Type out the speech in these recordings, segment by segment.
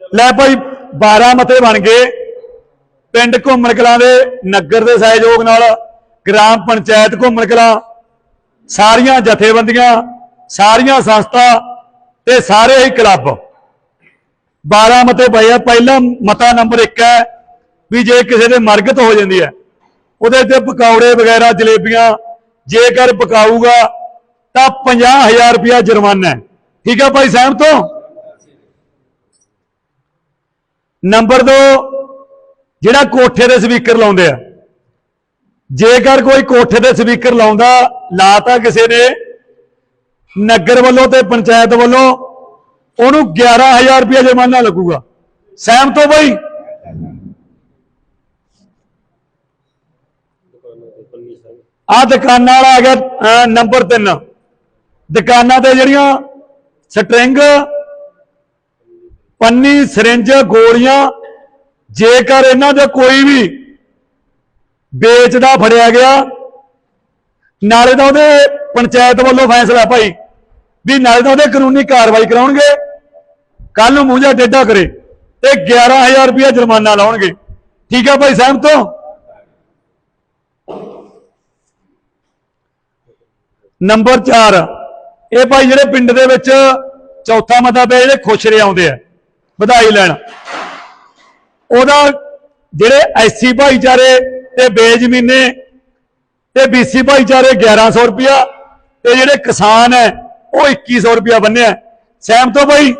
ਲੈ ਭਾਈ 12 ਮਤੇ ਬਣ ਗਏ। ਪਿੰਡ ਘੁੰਮਣ ਕਲਾਂ ਦੇ ਨਗਰ ਦੇ ਸਹਿਯੋਗ ਨਾਲ ਗ੍ਰਾਮ ਪੰਚਾਇਤ ਘੁੰਮਣ ਕਲਾਂ। ਸਾਰੀਆਂ ਜਥੇਬੰਦੀਆਂ, ਸਾਰੀਆਂ ਸੰਸਥਾ ਤੇ ਸਾਰੇ ਹੀ ਕਲੱਬ। 12 ਮਤੇ ਪਏ ਆ। ਪਹਿਲਾ ਮਤਾ ਨੰਬਰ 1 ਹੈ ਵੀ ਜੇ ਕਿਸੇ ਦੇ ਮਰਗਤ ਹੋ ਜਾਂਦੀ ਹੈ, ਉਹਦੇ ਤੇ ਪਕੌੜੇ ਵਗੈਰਾ, ਜਲੇਬੀਆਂ ਜੇਕਰ ਪਕਾਊਗਾ ਤਾਂ 50000 ਰੁਪਇਆ ਜੁਰਮਾਨਾ ਹੈ। ਠੀਕ ਹੈ ਭਾਈ ਸਾਹਿਬ ਤੋਂ ਨੰਬਰ 2 ਜਿਹੜਾ ਕੋਠੇ ਦੇ ਸਪੀਕਰ ਲਾਉਂਦੇ ਆ। ਜੇਕਰ ਕੋਈ ਕੋਠੇ ਦੇ ਸਪੀਕਰ ਲਾਉਂਦਾ ਲਾਤਾ ਕਿਸੇ ਨੇ ਨਗਰ ਵੱਲੋਂ ਤੇ ਪੰਚਾਇਤ ਵੱਲੋਂ ਉਹਨੂੰ 11000 ਰੁਪਏ ਜੁਰਮਾਨਾ ਲੱਗੂਗਾ। ਸਹਿਮਤ ਹੋ ਬਈ? ਆ ਦੁਕਾਨਾਂ ਵਾਲਾ ਆ ਗਿਆ ਨੰਬਰ 3 ਦੁਕਾਨਾਂ ਤੇ ਜਿਹੜੀਆਂ ਸਟ੍ਰਿੰਗ ਪੰਨੀ ਸਿਰਿੰਜ, ਗੋਲੀਆਂ, ਜੇਕਰ ਇਹਨਾਂ ਦੇ ਕੋਈ ਵੀ ਵੇਚਦਾ ਫੜਿਆ ਗਿਆ, ਨਾਲੇ ਤਾਂ ਉਹਦੇ ਪੰਚਾਇਤ ਵੱਲੋਂ ਫੈਸਲਾ ਭਾਈ ਵੀ ਨਾਲੇ ਤਾਂ ਉਹਦੇ ਕਾਨੂੰਨੀ ਕਾਰਵਾਈ ਕਰਾਉਣਗੇ ਕੱਲ ਨੂੰ ਮੂੰਹ ਜਿਹਾ ਟੇਢਾ ਕਰੇ ਤੇ 11000 ਰੁਪਇਆ ਜੁਰਮਾਨਾ ਲਾਉਣਗੇ। ਠੀਕ ਹੈ ਭਾਈ, ਸਹਿਮਤ ਤੋਂ ਨੰਬਰ 4 ਇਹ ਭਾਈ ਜਿਹੜੇ ਪਿੰਡ ਦੇ ਵਿੱਚ ਚੌਥਾ ਮਤਾ ਪਿਆ, ਜਿਹੜੇ ਖੁਸ਼ਰੇ ਆਉਂਦੇ ਆ। ਵਧਾਈ ਲੈਣ। ਉਹਦਾ ਜਿਹੜੇ ਐਸਸੀ ਭਾਈਚਾਰੇ ਤੇ ਬੇਜ਼ਮੀਨੇ ਤੇ ਬੀਸੀ ਭਾਈਚਾਰੇ 1100 ਰੁਪਇਆ ਤੇ ਜਿਹੜੇ ਕਿਸਾਨ ਹੈ, ਉਹ 2100 ਰੁਪਇਆ ਬੰਨਿਆ ਸਹਿਮਤ ਹੋ ਭਾਈ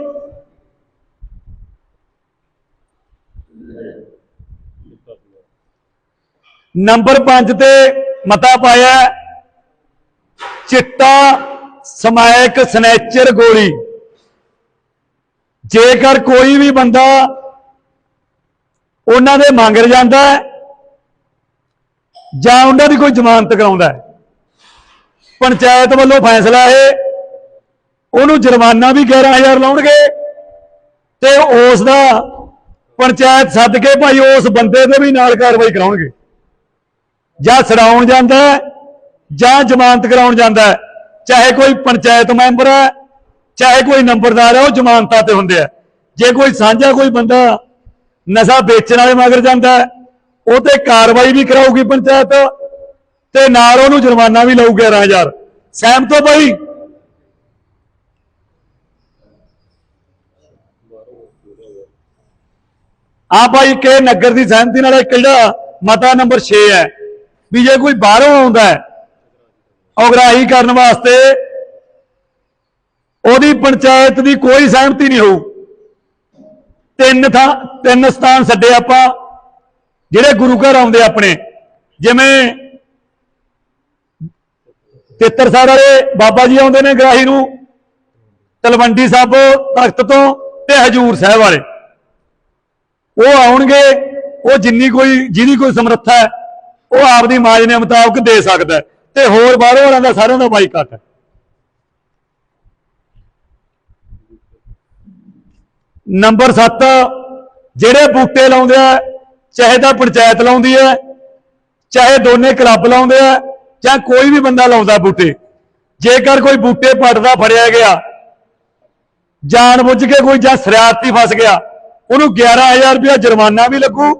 ਨੰਬਰ 5 ਤੇ ਮਤਾ ਪਾਇਆ ਚਿੱਟਾ ਸਮਾਇਕ ਸਨੈਚਰ ਗੋਲੀ। ਜੇਕਰ ਕੋਈ ਵੀ ਬੰਦਾ ਉਹਨਾਂ ਦੇ ਮੰਗਰ ਜਾਂਦਾ ਹੈ ਜਾਂ ਉਹਨਾਂ ਦੀ ਕੋਈ ਜ਼ਮਾਨਤ ਕਰਾਉਂਦਾ ਹੈ, ਪੰਚਾਇਤ ਵੱਲੋਂ ਫੈਸਲਾ ਹੈ ਉਹਨੂੰ ਜੁਰਮਾਨਾ ਵੀ 11000 ਲਾਉਣਗੇ ਤੇ ਉਸ ਦਾ ਪੰਚਾਇਤ ਸੱਦ ਕੇ ਭਾਈ ਉਸ ਬੰਦੇ ਦੇ ਵੀ ਨਾਲ ਕਾਰਵਾਈ ਕਰਾਉਣਗੇ। ਜਾਂ ਛਡਾਉਣ ਜਾਂਦਾ ਜਾਂ ਜ਼ਮਾਨਤ ਕਰਾਉਣ ਜਾਂਦਾ ਚਾਹੇ ਕੋਈ ਪੰਚਾਇਤ ਮੈਂਬਰ ਹੈ ਚਾਹੇ ਕੋਈ ਨੰਬਰਦਾਰ ਹੈ, ਉਹ ਜ਼ਮਾਨਤਾਂ ਤੇ ਹੁੰਦੇ ਆ। ਜੇ ਕੋਈ ਸਾਂਝਾ ਕੋਈ ਬੰਦਾ ਨਸ਼ਾ ਵੇਚਣ ਵਾਲੇ ਮਗਰ ਜਾਂਦਾ ਉਹ ਤੇ ਕਾਰਵਾਈ ਵੀ ਕਰਾਊਗੀ ਪੰਚਾਇਤ ਤੇ ਨਾਲ ਉਹਨੂੰ ਜੁਰਮਾਨਾ ਵੀ ਲਾਊ 11000 ਸਹਿਮਤ ਹੋ ਭਾਈ ਆ ਭਾਈ, ਕੇ ਨਗਰ ਦੀ ਸਹਿਮਤੀ ਨਾਲ ਇੱਕ ਜਿਹੜਾ ਮਤਾ ਨੰਬਰ 6 ਹੈ? ਵੀ ਜੇ ਕੋਈ ਬਾਹਰੋਂ ਆਉਂਦਾ ਹੈ, ਉਗਰਾਹੀ ਕਰਨ ਵਾਸਤੇ ਉਹਦੀ ਪੰਚਾਇਤ ਦੀ ਕੋਈ ਸਹਿਮਤੀ ਨਹੀਂ ਹੋਊ। ਤਿੰਨ ਥਾਂ, ਤਿੰਨ ਸਥਾਨ ਛੱਡੇ ਆਪਾਂ, ਜਿਹੜੇ ਗੁਰੂ ਘਰ ਆਉਂਦੇ ਆਪਣੇ, ਜਿਵੇਂ ਤਿੱਤਰਸਰ ਵਾਲੇ ਬਾਬਾ ਜੀ ਆਉਂਦੇ ਨੇ ਗਰਾਹੀ ਨੂੰ, ਤਲਵੰਡੀ ਸਾਬੋ ਤਖਤ ਤੋਂ ਤੇ ਹਜੂਰ ਸਾਹਿਬ ਵਾਲੇ। ਉਹ ਆਉਣਗੇ, ਉਹ ਜਿੰਨੀ ਕੋਈ, ਜਿਹਦੀ ਕੋਈ ਸਮਰੱਥਾ ਹੈ, ਉਹ ਆਪਦੀ ਮਾਜਨੇ ਮੁਤਾਬਕ ਦੇ ਸਕਦਾ ਤੇ ਹੋਰ ਬਾਹਰੋਂ ਵਾਲਿਆਂ ਦਾ ਸਾਰਿਆਂ ਦਾ ਬਾਈਕਾਟ ਹੈ। ਨੰਬਰ 7 ਜਿਹੜੇ ਬੂਟੇ ਲਾਉਂਦੇ ਆ, ਚਾਹੇ ਤਾਂ ਪੰਚਾਇਤ ਲਾਉਂਦੀ ਹੈ, ਚਾਹੇ ਦੋਨੇ ਕਲੱਬ ਲਾਉਂਦੇ ਆ, ਜਾਂ ਕੋਈ ਵੀ ਬੰਦਾ ਲਾਉਂਦਾ ਬੂਟੇ। ਜੇਕਰ ਕੋਈ ਬੂਟੇ ਪੱਟਦਾ ਫੜਿਆ ਗਿਆ, ਜਾਣ ਬੁੱਝ ਕੇ ਕੋਈ ਜਾਂ ਸਰਿਆਤੀ ਫਸ ਗਿਆ, ਉਹਨੂੰ 11000 ਰੁਪਇਆ ਜੁਰਮਾਨਾ ਵੀ ਲੱਗੂ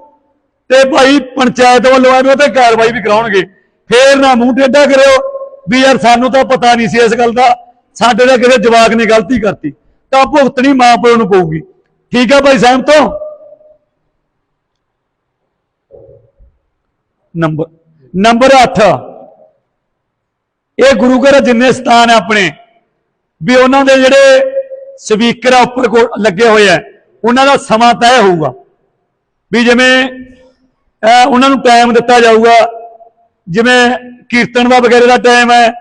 ਤੇ ਭਾਈ ਪੰਚਾਇਤ ਵੱਲੋਂ ਇਹਨੂੰ ਤੇ ਕਾਰਵਾਈ ਵੀ ਕਰਾਉਣਗੇ। ਫੇਰ ਨਾ ਮੂੰਹ ਟੇਡਾ ਕਰਿਓ ਵੀ ਯਾਰ ਸਾਨੂੰ ਤਾਂ ਪਤਾ ਨਹੀਂ ਸੀ ਇਸ ਗੱਲ ਦਾ, ਸਾਡੇ ਦਾ ਕਿਸੇ ਜਵਾਕ ਨੇ ਗਲਤੀ ਕਰਤੀ। ਤਾਂ ਭੁਗਤਣੀ ਮਾਂ ਪਿਓ ਨੂੰ ਪਊਗੀ। ਠੀਕ ਹੈ ਭਾਈ ਸਹਿਮਤ ਹੋ ਨੰਬਰ ਨੰਬਰ 8 ਇਹ ਗੁਰੂ ਘਰ ਜਿੰਨੇ ਸਥਾਨ ਆ ਆਪਣੇ, ਵੀ ਉਹਨਾਂ ਦੇ ਜਿਹੜੇ ਸਪੀਕਰ ਆ ਉੱਪਰ ਕੋ- ਲੱਗੇ ਹੋਏ ਆ, ਉਹਨਾਂ ਦਾ ਸਮਾਂ ਤੈਅ ਹੋਊਗਾ। ਵੀ ਜਿਵੇਂ ਉਹਨਾਂ ਨੂੰ ਟਾਈਮ ਦਿੱਤਾ ਜਾਊਗਾ, ਜਿਵੇਂ ਕੀਰਤਨ ਦਾ ਵਗੈਰੇ ਦਾ ਟਾਈਮ ਹੈ,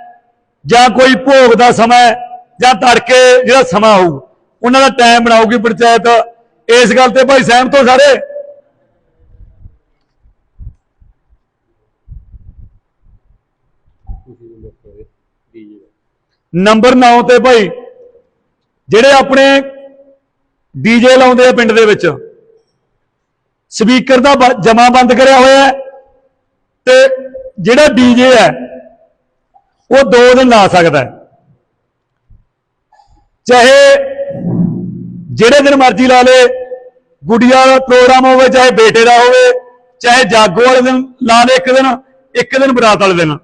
ਜਾਂ ਕੋਈ ਭੋਗ ਦਾ ਸਮਾਂ ਜਾਂ ਤੜਕੇ ਜਿਹੜਾ ਸਮਾਂ ਹੋਊ। ਉਹਨਾਂ ਦਾ ਟਾਈਮ ਬਣਾਊਗੀ ਪੰਚਾਇਤ। ਇਸ ਗੱਲ ਤੇ ਭਾਈ ਸਹਿਮਤ ਹੋ ਸਾਰੇ? ਨੰਬਰ 9 ਤੇ ਭਾਈ, ਜਿਹੜੇ ਆਪਣੇ ਡੀਜੇ ਲਾਉਂਦੇ ਆ ਪਿੰਡ ਦੇ ਵਿੱਚ, ਸਪੀਕਰ ਦਾ ਬ- ਜਮਾ ਬੰਦ ਕਰਿਆ ਹੋਇਆ ਹੈ ਤੇ ਜਿਹੜਾ ਡੀਜੇ ਹੈ, ਉਹ ਦੋ ਦਿਨ ਲਾ ਸਕਦਾ ਹੈ। ਚਾਹੇ ਜਿਹੜੇ ਦਿਨ ਮਰਜ਼ੀ ਲਾ ਲੇ ਗੁੜੀਆ ਦਾ ਪ੍ਰੋਗਰਾਮ ਹੋਵੇ, ਚਾਹੇ ਬੇਟੇ ਦਾ ਹੋਵੇ, ਚਾਹੇ ਜਾਗੋ ਵਾਲੇ ਦਿਨ ਲਾ ਦੇ ਇੱਕ ਦਿਨ ਇੱਕ ਦਿਨ ਬਰਾਤ ਵਾਲੇ ਦਿਨ।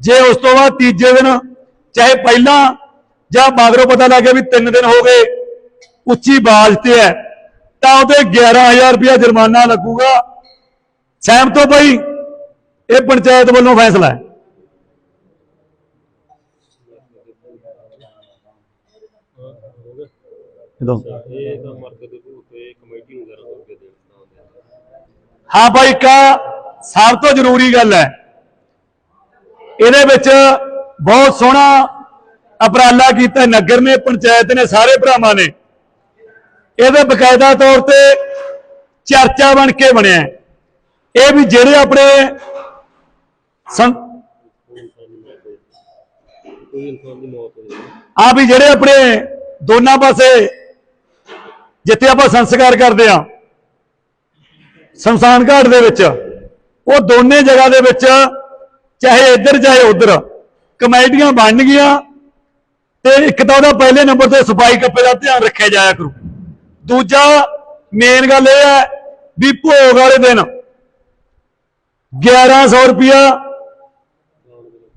ਜੇ ਉਸ ਤੋਂ ਬਾਅਦ ਤੀਜੇ ਦਿਨ, ਚਾਹੇ ਪਹਿਲਾਂ ਜਾਂ ਮਗਰੋਂ ਪਤਾ ਲੱਗਿਆ ਵੀ ਤਿੰਨ ਦਿਨ ਹੋ ਗਏ, ਉੱਚੀ ਬਾਜ਼ ਤੇ ਹੈ, ਤਾਂ ਉਹਦੇ 11000 ਰੁਪਇਆ ਜੁਰਮਾਨਾ ਲੱਗੂਗਾ। ਸਹਿਮਤ ਹੋ ਭਾਈ? ਇਹ ਪੰਚਾਇਤ ਵੱਲੋਂ ਫੈਸਲਾ ਹੈ। ਜਦੋਂ ਇਹ ਤਾਂ ਦੇ ਕਮੇਟੀ ਹੋ ਭਾਈ ਕਾ ਸਭ ਤੋਂ ਜ਼ਰੂਰੀ ਗੱਲ ਹੈ। ਇਹਦੇ ਵਿੱਚ ਬਹੁਤ ਸੋਹਣਾ ਉਪਰਾਲਾ ਕੀਤਾ ਨਗਰ ਨੇ ਪੰਚਾਇਤ ਨੇ ਸਾਰੇ ਭਰਾਵਾਂ ਨੇ। ਇਹਦੇ ਬਕਾਇਦਾ ਤੌਰ ਤੇ ਚਰਚਾ ਬਣ ਕੇ ਬਣਿਆ। ਇਹ ਵੀ ਜਿਹੜੇ ਆਪਣੇ ਆ ਵੀ ਜਿਹੜੇ ਆਪਣੇ ਦੋਨਾਂ ਪਾਸੇ ਜਿੱਥੇ ਆਪਾਂ ਸੰਸਕਾਰ ਕਰਦੇ ਆ ਸ਼ਮਸ਼ਾਨ ਘਾਟ ਦੇ ਵਿੱਚ, ਉਹ ਦੋਨੇ ਜਗ੍ਹਾ ਦੇ ਵਿੱਚ, ਚਾਹੇ ਇੱਧਰ ਚਾਹੇ ਉੱਧਰ, ਕਮੇਟੀਆਂ ਬਣ ਗਈਆਂ ਤੇ ਇੱਕ ਤਾਂ ਉਹਦਾ ਪਹਿਲੇ ਨੰਬਰ ਤੇ ਸਫ਼ਾਈ ਕੱਪੇ ਦਾ ਧਿਆਨ ਰੱਖਿਆ ਜਾਇਆ ਕਰੂ। ਦੂਜਾ ਮੇਨ ਗੱਲ ਇਹ ਹੈ ਵੀ ਭੋਗ ਵਾਲੇ ਦਿਨ 1100 ਰੁਪਿਆ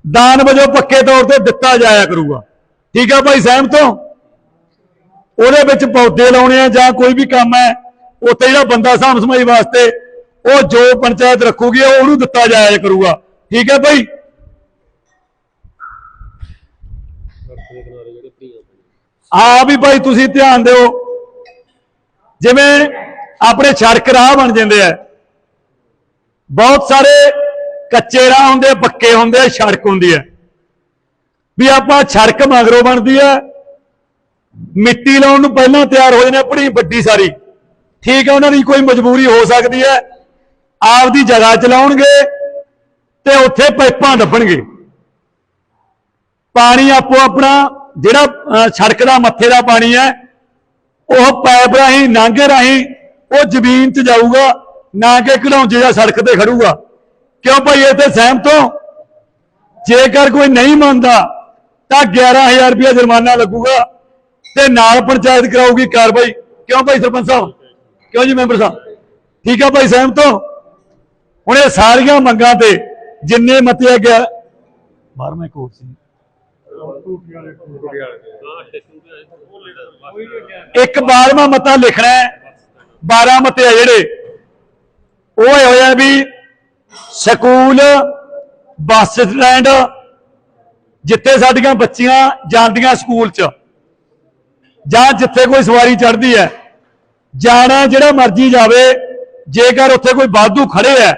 ਦਾਨ ਵਜੋਂ ਪੱਕੇ ਤੌਰ ਤੇ ਦਿੱਤਾ ਜਾਇਆ ਕਰੂਗਾ। ਠੀਕ ਆ ਭਾਈ, ਸਹਿਮਤ ਹੋ? ਉਹਦੇ ਵਿੱਚ ਪੌਦੇ ਲਾਉਣੇ ਆ ਜਾਂ ਕੋਈ ਵੀ ਕੰਮ ਹੈ, ਉੱਥੇ ਜਿਹੜਾ ਬੰਦਾ ਸਾਂਭ ਸਮਾਈ ਵਾਸਤੇ ਉਹ ਜੋ ਪੰਚਾਇਤ ਰੱਖੂਗੀ, ਉਹ ਉਹਨੂੰ ਦਿੱਤਾ ਜਾਇਆ ਕਰੂਗਾ। ਠੀਕ ਹੈ ਭਾਈ ਸੜਕ ਆ ਵੀ ਭਾਈ ਤੁਸੀਂ ਧਿਆਨ ਦਿਓ। ਜਿਵੇਂ ਆਪਣੇ ਸੜਕ ਰਾਹ ਬਣ ਜਾਂਦੇ ਆ। ਬਹੁਤ ਸਾਰੇ ਕੱਚੇ ਰਾਹ ਹੁੰਦੇ ਪੱਕੇ ਹੁੰਦੇ ਸੜਕ ਹੁੰਦੀ ਹੈ ਵੀ ਆਪਾਂ ਸੜਕ ਮਗਰੋਂ ਬਣਦੀ ਹੈ ਮਿੱਟੀ ਲਾਉਣ ਨੂੰ ਪਹਿਲਾਂ ਤਿਆਰ ਹੋ ਜਾਂਦੇ ਆ ਬੜੀ ਵੱਡੀ ਸਾਰੀ। ਠੀਕ ਹੈ, ਉਹਨਾਂ ਦੀ ਕੋਈ ਮਜਬੂਰੀ ਹੋ ਸਕਦੀ ਹੈ। ਆਪਦੀ ਜਗ੍ਹਾ ਚਲਾਉਣਗੇ ਤੇ ਉੱਥੇ ਪਾਈਪਾਂ ਦੱਬਣਗੇ ਪਾਣੀ ਆਪੋ ਆਪਣਾ, ਜਿਹੜਾ ਸੜਕ ਦਾ ਮੱਥੇ ਦਾ ਪਾਣੀ ਹੈ, ਉਹ ਪਾਈਪ ਰਾਹੀਂ, ਨਾਂਗੇ ਰਾਹੀਂ, ਉਹ ਜ਼ਮੀਨ 'ਚ ਜਾਊਗਾ ਨਾ ਕਿ ਘੜੌਂਜੇ ਜਾਂ ਸੜਕ ਤੇ ਖੜੂਗਾ। ਕਿਉਂ ਭਾਈ ਇੱਥੇ ਸਹਿਮਤ ਹੋ? ਜੇਕਰ ਕੋਈ ਨਹੀਂ ਮੰਨਦਾ, ਤਾਂ 11000 ਰੁਪਇਆ ਜੁਰਮਾਨਾ ਲੱਗੂਗਾ। ਤੇ ਨਾਲ ਪੰਚਾਇਤ ਕਰਾਊਗੀ ਕਾਰਵਾਈ। ਕਿਉਂ ਭਾਈ ਸਰਪੰਚ ਸਾਹਿਬ? ਕਿਉਂ ਜੀ ਮੈਂਬਰ ਸਾਹਿਬ? ਠੀਕ ਆ ਭਾਈ, ਸਹਿਮਤ ਹੋ? ਹੁਣ ਇਹ ਸਾਰੀਆਂ ਮੰਗਾਂ ਤੇ ਜਿੰਨੇ ਮਤੇ ਆ ਗਿਆ 12ਵਾਂ ਸੀ। ਇੱਕ 12ਵਾਂ ਮਤਾ ਲਿਖਣਾ ਹੈ 12 ਮਤੇ ਆ ਜਿਹੜੇ। ਉਹ ਇਹ ਹੋਇਆ ਵੀ ਸਕੂਲ, ਬੱਸ ਸਟੈਂਡ ਜਿੱਥੇ ਸਾਡੀਆਂ ਬੱਚੀਆਂ ਜਾਂਦੀਆਂ ਸਕੂਲ 'ਚ। ਜਾਂ ਜਿੱਥੇ ਕੋਈ ਸਵਾਰੀ ਚੜਦੀ ਹੈ, ਜਾਣਾ ਜਿਹੜਾ ਮਰਜ਼ੀ ਜਾਵੇ, ਜੇਕਰ ਉੱਥੇ ਕੋਈ ਬਾਧੂ ਖੜੇ ਹੈ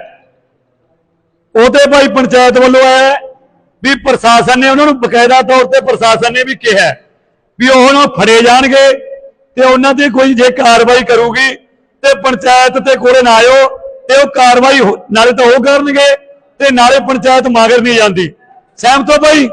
ਉਹਦੇ ਭਾਈ ਪੰਚਾਇਤ ਵੱਲੋਂ ਹੈ ਵੀ ਪ੍ਰਸ਼ਾਸਨ ਨੇ ਉਹਨਾਂ ਨੂੰ ਬਕਾਇਦਾ ਤੌਰ ਤੇ ਪ੍ਰਸ਼ਾਸਨ ਨੇ ਵੀ ਕਿਹਾ ਵੀ ਉਹ ਹੁਣ ਫੜੇ ਜਾਣਗੇ ਤੇ ਉਹਨਾਂ ਦੀ ਕੋਈ ਜੇ ਕਾਰਵਾਈ ਕਰੂਗੀ ਤੇ ਪੰਚਾਇਤ ਤੇ ਕੋਲੇ ਨਾ ਆਇਓ ਤੇ ਉਹ ਕਾਰਵਾਈ ਨਾਲੇ ਤਾਂ ਉਹ ਕਰਨਗੇ ਤੇ ਨਾਲੇ ਪੰਚਾਇਤ ਮਾਗਰ ਨਹੀਂ ਜਾਂਦੀ। ਸਹਿਮਤ ਹੋ ਭਾਈ?